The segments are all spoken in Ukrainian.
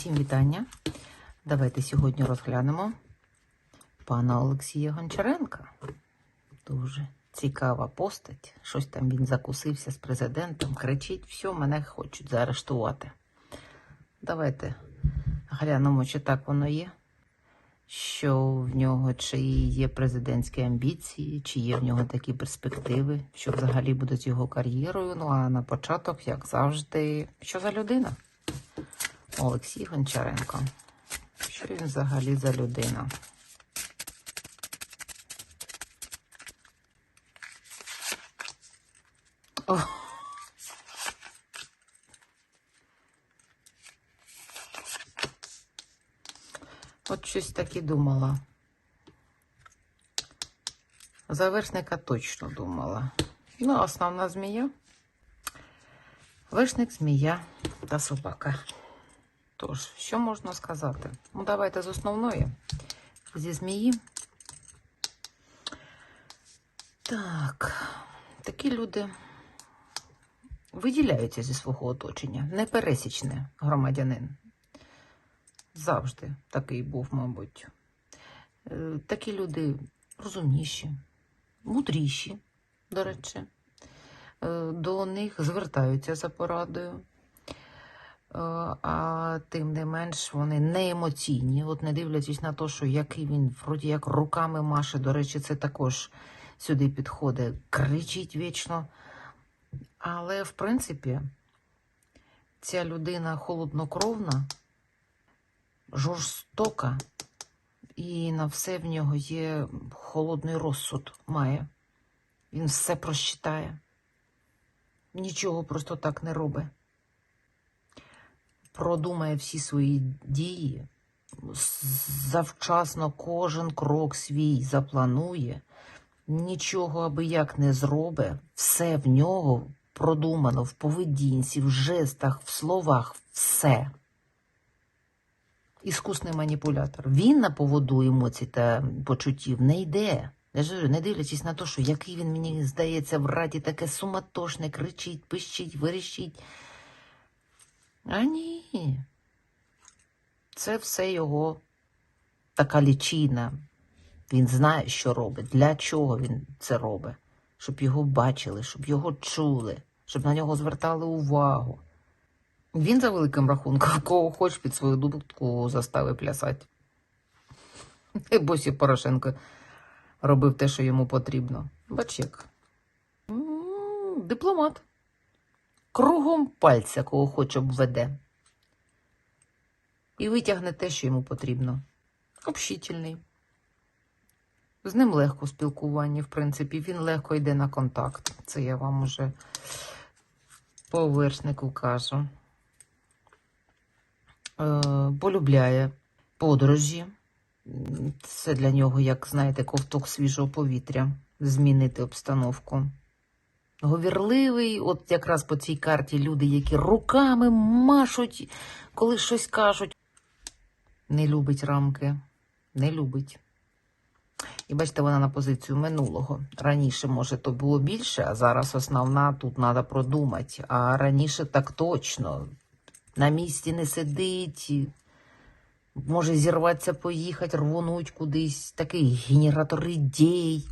Всім вітання. Давайте сьогодні розглянемо пана Олексія Гончаренка. Дуже цікава постать. Щось там він закусився з президентом, кричить, все, мене хочуть заарештувати. Давайте глянемо, чи так воно є. Що в нього, чи є президентські амбіції, чи є в нього такі перспективи, що взагалі буде з його кар'єрою. Ну а на початок, як завжди, що за людина? Олексій Гончаренко. Що він взагалі за людина? О. От щось так і думала. За вершника точно думала. Ну, основна змія. Вершник, змія та собака. Тож, що можна сказати? Ну, давайте з основної. Зі змії. Так, такі люди виділяються зі свого оточення. Непересічний громадянин. Завжди такий був, мабуть. Е, Такі люди розумніші, мудріші, до речі. Е, До них звертаються за порадою. Е, а тим не менш вони не емоційні. От не дивлячись на те, що який він вроді як руками маше, до речі, це також сюди підходить, кричить вічно. Але, в принципі, ця людина холоднокровна, жорстока, і на все в нього є холодний розсуд має. Він все просчитає. Нічого просто так не робить продумає всі свої дії, завчасно кожен крок свій запланує, нічого аби як не зробить, все в нього продумано в поведінці, в жестах, в словах, все. Іскусний маніпулятор. Він на поводу емоцій та почуттів не йде. Я ж не дивлячись на те, що який він мені здається в раді таке суматошне, кричить, пищить, верещить. А ні. Це все його така лічина. Він знає, що робить, для чого він це робить, щоб його бачили, щоб його чули, щоб на нього звертали увагу. Він за великим рахунком, кого хоч під свою дудку застави плясати. І Порошенко робив те, що йому потрібно. Бач. Дипломат кругом пальця, кого хоч обведе. І витягне те, що йому потрібно. Общительний. З ним легко спілкування, в принципі, він легко йде на контакт. Це я вам уже по вершнику кажу. Е, полюбляє подорожі. Це для нього, як знаєте, ковток свіжого повітря, змінити обстановку говірливий, от якраз по цій карті люди, які руками машуть, коли щось кажуть. Не любить рамки, не любить. І бачите, вона на позицію минулого. Раніше, може, то було більше, а зараз основна тут треба продумати. А раніше так точно. На місці не сидить, може зірватися, поїхати, рвонуть кудись. Такий генератор ідей.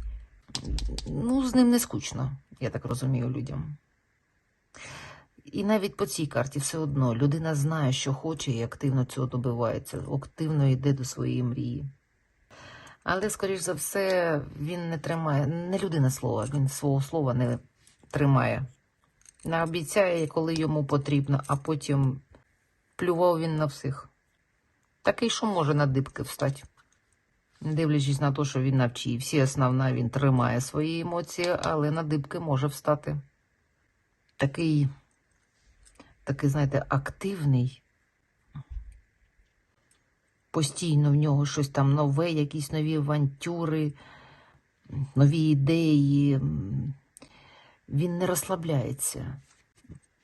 Ну, з ним не скучно я так розумію, людям. І навіть по цій карті все одно людина знає, що хоче, і активно цього добивається, активно йде до своєї мрії. Але, скоріш за все, він не тримає, не людина слова, він свого слова не тримає. Не обіцяє, коли йому потрібно, а потім плював він на всіх. Такий, що може на дибки встати. Дивлячись на те, що він навчив, всі основна він тримає свої емоції, але на дибки може встати. Такий, такий, знаєте, активний. Постійно в нього щось там нове, якісь нові авантюри, нові ідеї. Він не розслабляється,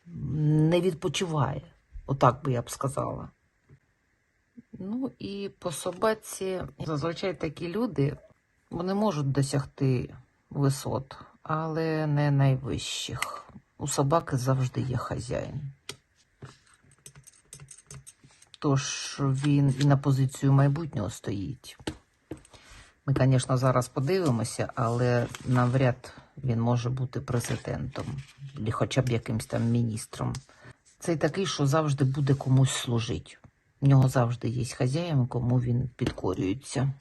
не відпочиває, отак би я б сказала. Ну і по собаці зазвичай такі люди вони можуть досягти висот, але не найвищих. У собаки завжди є хазяїн. Тож він і на позицію майбутнього стоїть. Ми, звісно, зараз подивимося, але навряд він може бути президентом, або хоча б якимсь там міністром. Цей такий, що завжди буде комусь служити. В нього завжди є хазяїн, кому він підкорюється.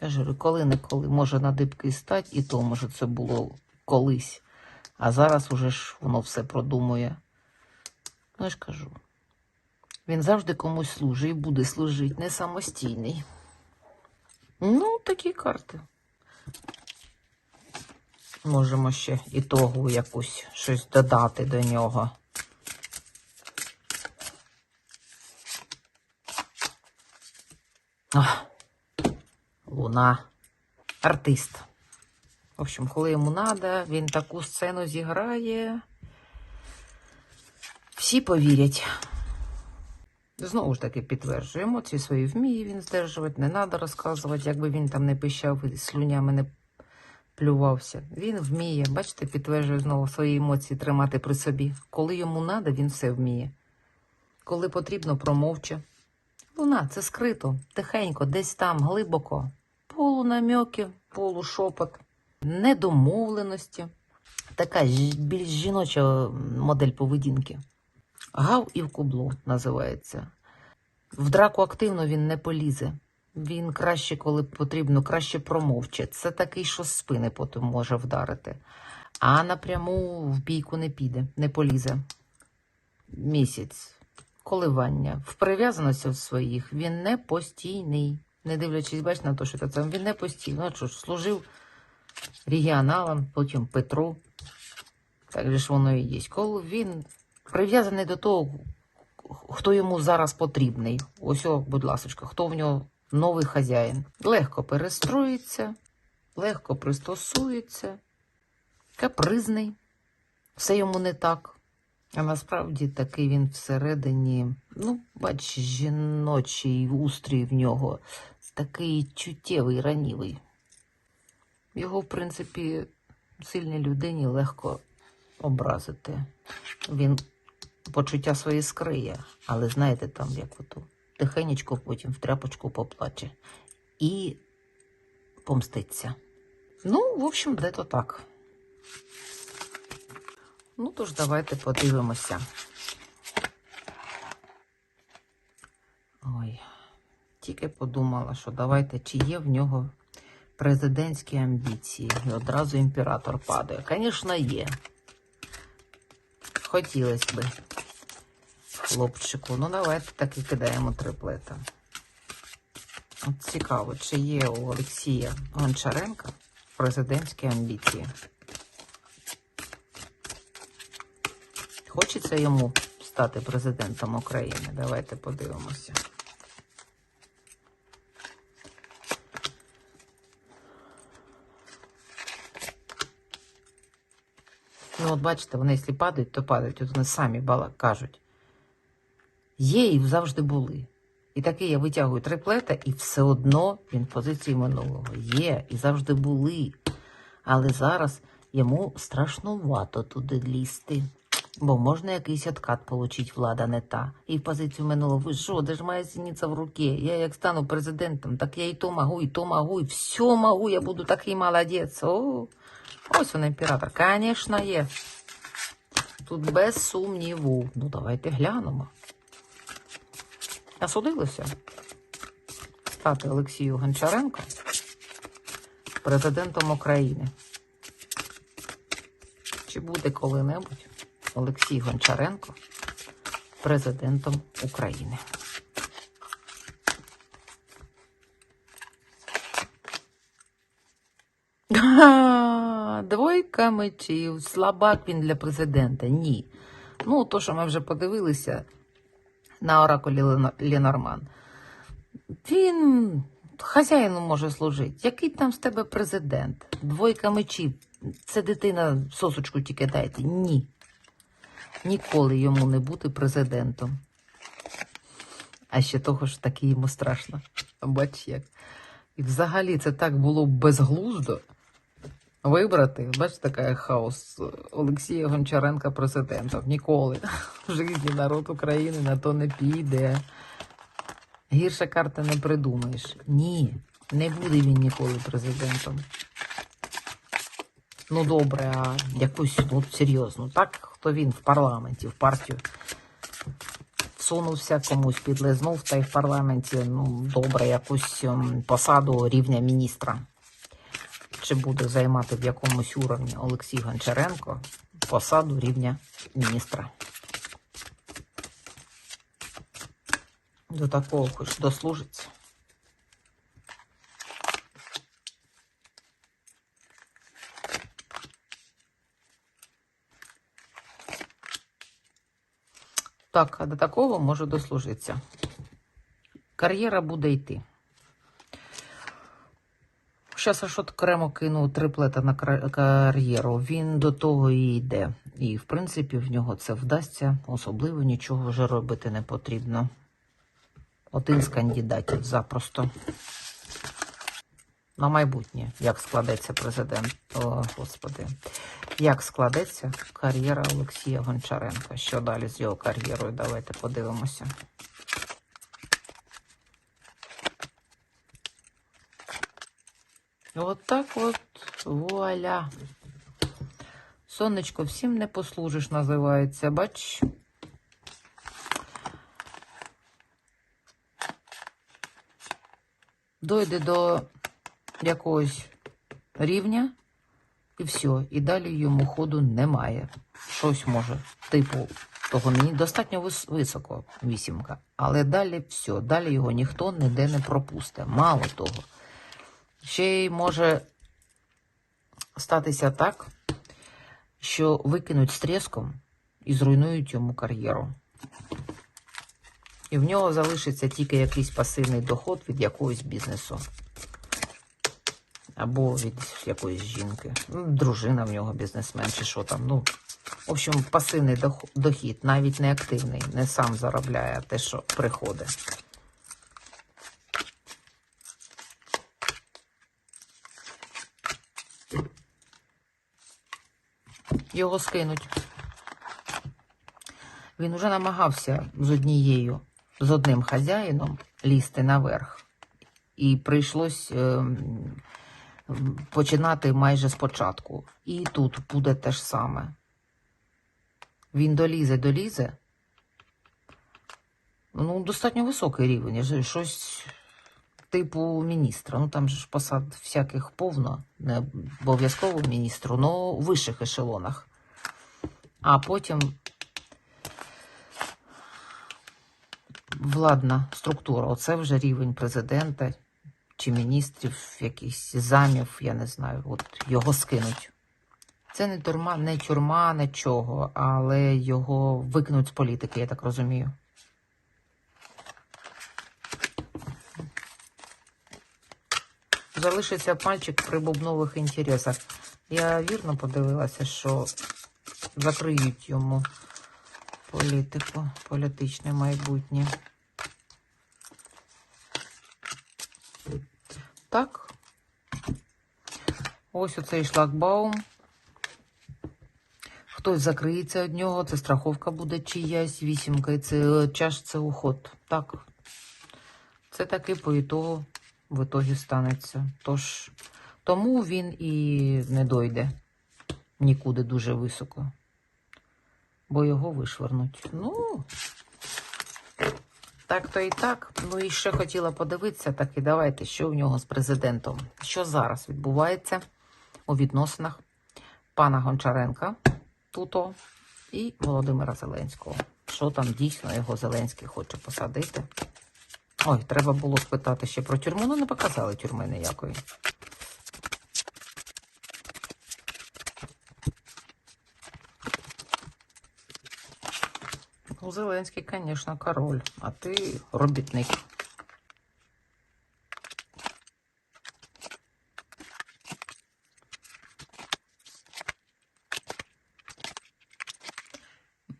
Я ж говорю, коли-неколи може на дибки стати, і то, може, це було колись. А зараз уже ж воно все продумує. Ну, я ж кажу. Він завжди комусь служить і буде служити, не самостійний. Ну, такі карти. Можемо ще ітогу якусь щось додати до нього. Ах, Луна. Артист. В общем, коли йому треба, він таку сцену зіграє. Всі повірять. Знову ж таки підтверджує, емоції свої вміє він здержувати, не треба розказувати, якби він там не пищав і слюнями не плювався. Він вміє, бачите, підтверджує знову свої емоції тримати при собі. Коли йому треба, він все вміє. Коли потрібно, промовче. Луна це скрито, тихенько, десь там, глибоко. Полунамьоки, полушопот, недомовленості. Така більш жіноча модель поведінки. Гав і в кубло називається. В драку активно він не полізе. Він краще, коли потрібно, краще промовче. Це такий, що з спини потім може вдарити. А напряму в бійку не піде, не полізе. Місяць. Коливання. В прив'язаності своїх він не постійний. Не дивлячись, бач на те, що це він не постійний. Ну, ж, служив регіоналам, потім Петру. Так же ж воно і є. Коли він прив'язаний до того, хто йому зараз потрібний. Ось, о, будь ласка, хто в нього новий хазяїн. Легко перестроїться, легко пристосується, капризний, все йому не так. А насправді такий він всередині, ну, бач, жіночий устрій в нього, такий чуттєвий, ранівий. Його, в принципі, сильній людині легко образити. Він почуття свої скриє, але знаєте, там як ото тихенечко потім в тряпочку поплаче і помститься. Ну, в общем, де-то так. Ну, тож давайте подивимося. Ой, тільки подумала, що давайте, чи є в нього президентські амбіції. І одразу імператор падає. Звісно, є. Хотілося би хлопчику. Ну, давайте так і кидаємо триплета. От цікаво, чи є у Олексія Гончаренка президентські амбіції. Хочеться йому стати президентом України? Давайте подивимося. Ну, от бачите, вони, якщо падають, то падають. От вони самі бала кажуть. Є і завжди були. І таки я витягую триплета, і все одно він в позиції минулого. Є і завжди були. Але зараз йому страшнувато туди лізти. Бо можна якийсь откат получить, влада не та. І в позицію минулого. Ви що, де ж моя синиця в руці? Я як стану президентом, так я і то могу, і то могу, і все могу, я буду такий молодець. О, ось він імператор. Звісно, є. Тут без сумніву. Ну, давайте глянемо. Насудилося стати Олексію Гончаренко президентом України. Чи буде коли-небудь Олексій Гончаренко президентом України? Двойка мечів, слабак він для президента. Ні. Ну, то, що ми вже подивилися на оракулі Ленорман. Він хазяїну може служити. Який там з тебе президент? Двойка мечів. Це дитина сосочку тільки дайте. Ні. Ніколи йому не бути президентом. А ще того ж таки йому страшно. Бач як. І взагалі це так було безглуздо. вибрати. Бачите, такий хаос Олексія Гончаренка президентом. Ніколи в житті народ України на то не піде. Гірше карти не придумаєш. Ні, не буде він ніколи президентом. Ну добре, а якусь ну, серйозну, так? Хто він в парламенті, в партію всунувся, комусь підлизнув, та й в парламенті, ну, добре, якусь ем, посаду рівня міністра. Чи буде займати в якомусь уровні Олексій Гончаренко посаду рівня міністра? До такого хоч дослужиться. Так, до такого може дослужитися. Кар'єра буде йти. Зараз аж окремо кинув триплета на кар'єру. Він до того і йде. І, в принципі, в нього це вдасться. Особливо нічого вже робити не потрібно. Один з кандидатів запросто. На майбутнє, як складеться президент, о, господи, як складеться кар'єра Олексія Гончаренка. Що далі з його кар'єрою? Давайте подивимося. От так от вуаля. Сонечко, всім не послужиш, називається. Бач. Дойде до якогось рівня, і все. І далі йому ходу немає. Щось може, типу, того мені достатньо вис- високо вісімка. Але далі все, далі його ніхто ніде не пропусте. Мало того. Ще й може статися так, що викинуть з тріском і зруйнують йому кар'єру. І в нього залишиться тільки якийсь пасивний доход від якогось бізнесу. Або від якоїсь жінки. Ну, дружина в нього бізнесмен чи що там. Ну, в общем, пасивний дохід, навіть не активний, не сам заробляє, те, що приходить. Його скинуть. Він уже намагався з однією, з одним хазяїном лізти наверх. І прийшлось ем, починати майже спочатку. І тут буде те ж саме. Він долізе, долізе. Ну, достатньо високий рівень. Щось типу міністра. Ну там ж посад всяких повно, не обов'язково міністру, але у вищих ешелонах. А потім владна структура. Оце вже рівень президента чи міністрів, якихось замів, я не знаю, от його скинуть. Це не тюрма, не тюрма, нічого, але його викинуть з політики, я так розумію. Залишиться пальчик при бубнових інтересах. Я вірно подивилася, що закриють йому політику, політичне майбутнє. Так. Ось оцей шлагбаум. Хтось закриється від нього, це страховка буде чиясь, вісімка, і це чаш, це уход. Так. Це таки по ітогу в ітогі станеться. Тож, тому він і не дойде нікуди дуже високо. Бо його вишвернуть. Ну, так то і так. Ну і ще хотіла подивитися, так і давайте, що у нього з президентом. Що зараз відбувається у відносинах пана Гончаренка туто і Володимира Зеленського. Що там дійсно його Зеленський хоче посадити? Ой, треба було спитати ще про тюрму, ну не показали тюрми ніякої. Зеленський, звісно, король, а ти робітник.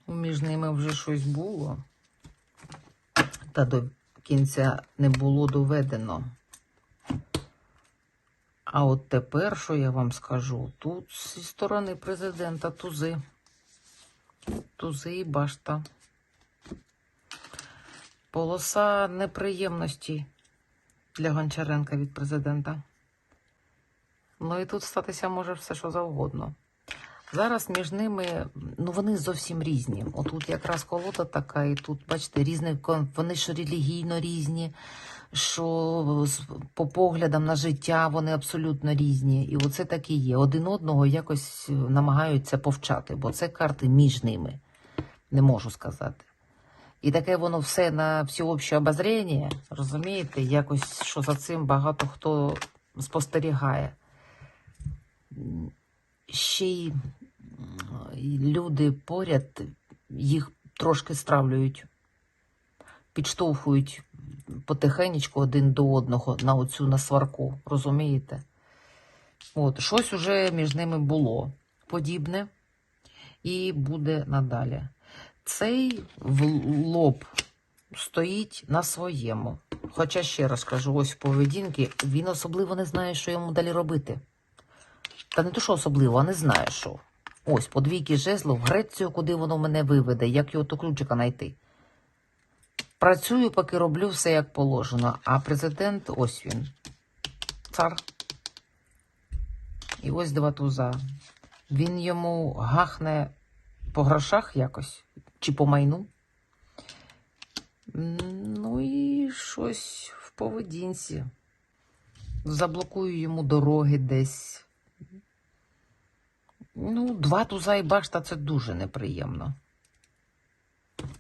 Ну, Між ними вже щось було. Та до кінця не було доведено. А от тепер, що я вам скажу, тут зі сторони президента тузи. Тузи і башта. Полоса неприємності для Гончаренка від президента. Ну і тут статися може все, що завгодно. Зараз між ними, ну вони зовсім різні. Отут якраз колода така, і тут, бачите, різні, вони що релігійно різні, що по поглядам на життя вони абсолютно різні. І оце так і є. Один одного якось намагаються повчати, бо це карти між ними. Не можу сказати. І таке воно все на всеобще обозріння, розумієте, якось, що за цим багато хто спостерігає. Ще й люди поряд їх трошки стравлюють, підштовхують потихенечку один до одного на оцю на сварку, розумієте? От, щось уже між ними було подібне і буде надалі. Цей в лоб стоїть на своєму. Хоча ще раз кажу, ось в поведінки він особливо не знає, що йому далі робити. Та не то, що особливо, а не знає, що. Ось, по двійки жезлов, в Грецію, куди воно мене виведе, як його то ключика знайти. Працюю, поки роблю все як положено. А президент, ось він. Цар. І ось два туза. Він йому гахне по грошах якось, чи по майну. Ну і щось в поведінці. Заблокую йому дороги десь. Ну, два туза і башта це дуже неприємно.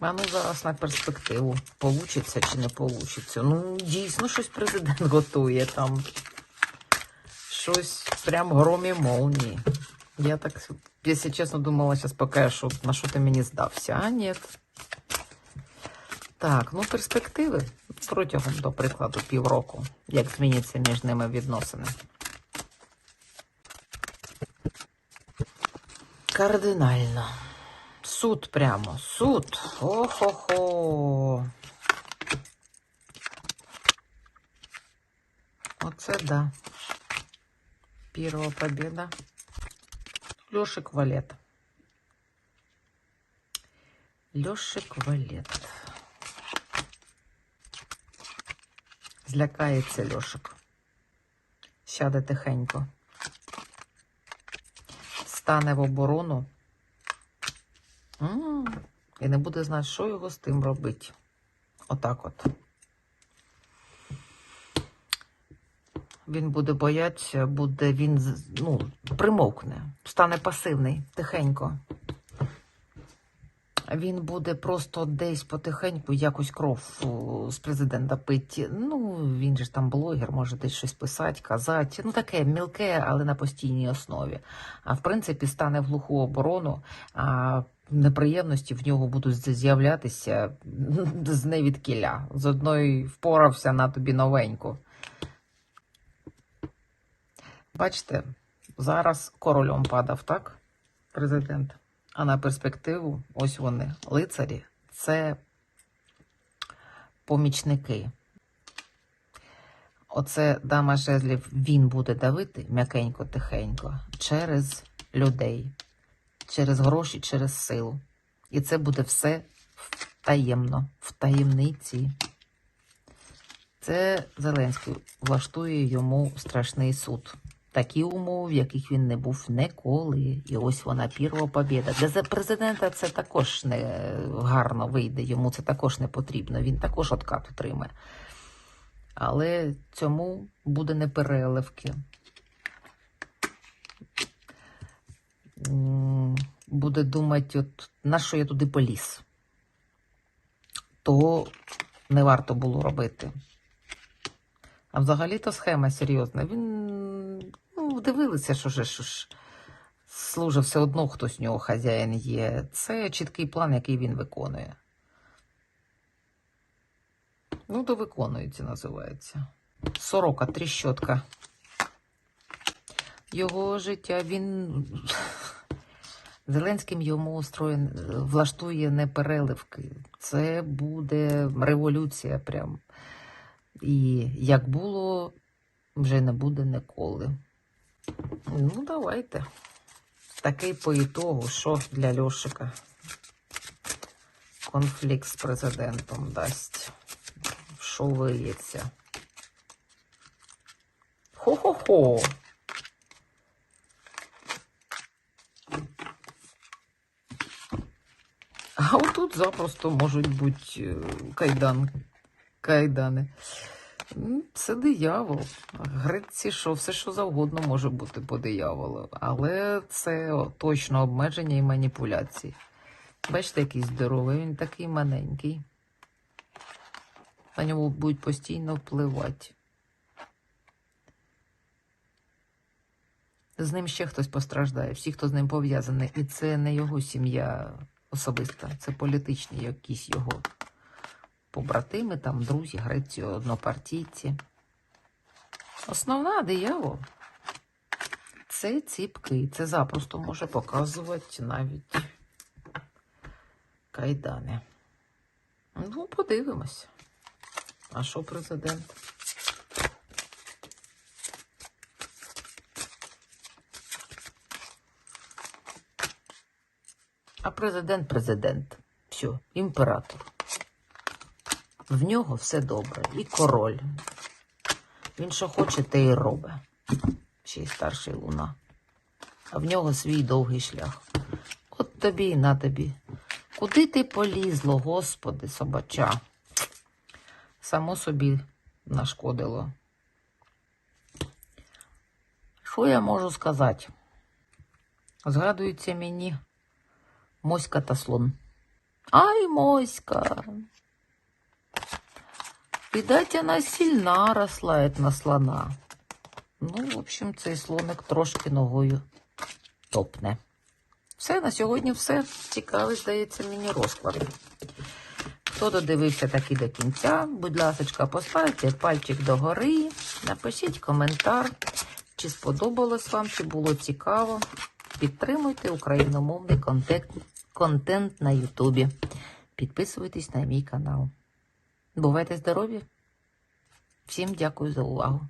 А ну зараз на перспективу. Получиться чи не получиться. Ну, дійсно, щось президент готує там. Щось прям громі молнії. Я так, якщо чесно, думала, зараз поки що на що ти мені здався. А ні. Так, ну перспективи протягом, до прикладу, півроку, як зміняться між ними відносини. Кардинально. Суд прямо. Суд. О-хо-хо. Оце да. Первая победа. Лешик Валет. Лешик Валет. Злякається Льошик. Сяде тихенько. Стане в оборону. М, І не буде знати, що його з тим робити. Отак от. Він буде боятися, буде він ну, примовкне, стане пасивний тихенько. Він буде просто десь потихеньку якось кров з президента пити. Ну, він же ж там блогер, може десь щось писати, казати. Ну, таке мілке, але на постійній основі. А в принципі, стане в глуху оборону, а неприємності в нього будуть з'являтися з невідкіля. З одної впорався на тобі новеньку. Бачите, зараз королем падав, так? Президент. А на перспективу, ось вони, лицарі, це помічники. Оце дама жезлів, він буде давити м'якенько, тихенько, через людей, через гроші, через силу. І це буде все таємно, в таємниці. Це Зеленський влаштує йому страшний суд. Такі умови, в яких він не був ніколи. І ось вона перша побіда. Для президента це також не гарно вийде, йому це також не потрібно. Він також откат отримає. Але цьому буде не переливки. Буде думати, от на що я туди поліз. Того не варто було робити. А взагалі-то схема серйозна. Він ну, дивилися, що ж, що ж служить все одно, хтось в нього хазяїн є. Це чіткий план, який він виконує. Ну, то виконується, називається. Сорока, тріщотка. Його життя він. Зеленським йому устроєн, влаштує не переливки. Це буде революція прям. І як було вже не буде ніколи. Ну, давайте. Такий по ітогу, що для Льошика конфлікт з президентом дасть. Що виється? Хо-хо-хо. А отут запросто можуть бути е, кайдан, кайдани. М, Це диявол. Греці, що все, що завгодно може бути по дияволу. Але це точно обмеження і маніпуляції. Бачите, який здоровий, він такий маленький. На нього будуть постійно впливати. З ним ще хтось постраждає, всі, хто з ним пов'язаний. І це не його сім'я особиста, це політичні якісь його побратими, там, друзі, греці, однопартійці. Основна диявол це ціпки. Це запросто може показувати навіть кайдани. Ну, подивимось. А що президент? А президент президент. Все, імператор. В нього все добре. І король. Він що хоче, те і робить. Ще й старший луна. А в нього свій довгий шлях. От тобі і на тобі. Куди ти полізло, господи, собача? Само собі нашкодило. Що я можу сказати? Згадується мені моська та слон. Ай, моська! Видать, она сильна росла, на слона. Ну, в общем, цей слоник трошки ногою топне. Все, на сьогодні все. Цікавий, здається, мені розклад. Хто додивився таки до кінця, будь ласка, поставте пальчик догори, напишіть коментар, чи сподобалось вам, чи було цікаво. Підтримуйте україномовний контент, контент на Ютубі. Підписуйтесь на мій канал. Бувайте здорові! Всім дякую за увагу!